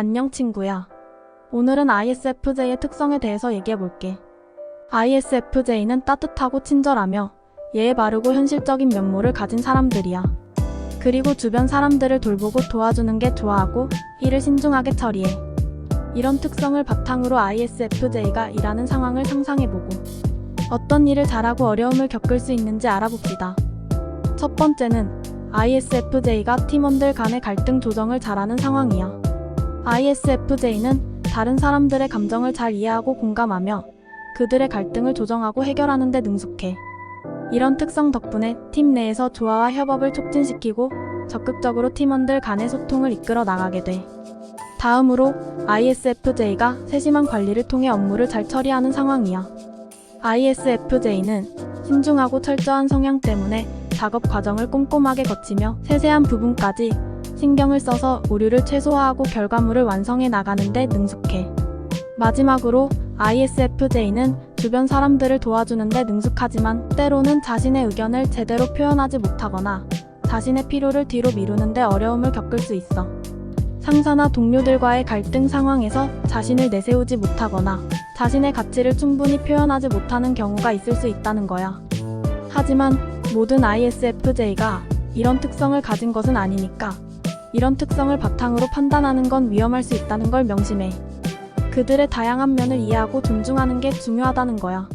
안녕 친구야. 오늘은 ISFJ의 특성에 대해서 얘기해 볼게. ISFJ는 따뜻하고 친절하며 예의 바르고 현실적인 면모를 가진 사람들이야. 그리고 주변 사람들을 돌보고 도와주는 게 좋아하고 일을 신중하게 처리해. 이런 특성을 바탕으로 ISFJ가 일하는 상황을 상상해보고 어떤 일을 잘하고 어려움을 겪을 수 있는지 알아봅시다. 첫 번째는 ISFJ가 팀원들 간의 갈등 조정을 잘하는 상황이야. ISFJ는 다른 사람들의 감정을 잘 이해하고 공감하며 그들의 갈등을 조정하고 해결하는 데 능숙해. 이런 특성 덕분에 팀 내에서 조화와 협업을 촉진시키고 적극적으로 팀원들 간의 소통을 이끌어 나가게 돼. 다음으로 ISFJ가 세심한 관리를 통해 업무를 잘 처리하는 상황이야. ISFJ는 신중하고 철저한 성향 때문에 작업 과정을 꼼꼼하게 거치며 세세한 부분까지 신경을 써서 오류를 최소화하고 결과물을 완성해 나가는 데 능숙해. 마지막으로 ISFJ는 주변 사람들을 도와주는 데 능숙하지만 때로는 자신의 의견을 제대로 표현하지 못하거나 자신의 필요를 뒤로 미루는데 어려움을 겪을 수 있어. 상사나 동료들과의 갈등 상황에서 자신을 내세우지 못하거나 자신의 가치를 충분히 표현하지 못하는 경우가 있을 수 있다는 거야. 하지만 모든 ISFJ가 이런 특성을 가진 것은 아니니까 이런 특성을 바탕으로 판단하는 건 위험할 수 있다는 걸 명심해. 그들의 다양한 면을 이해하고 존중하는 게 중요하다는 거야.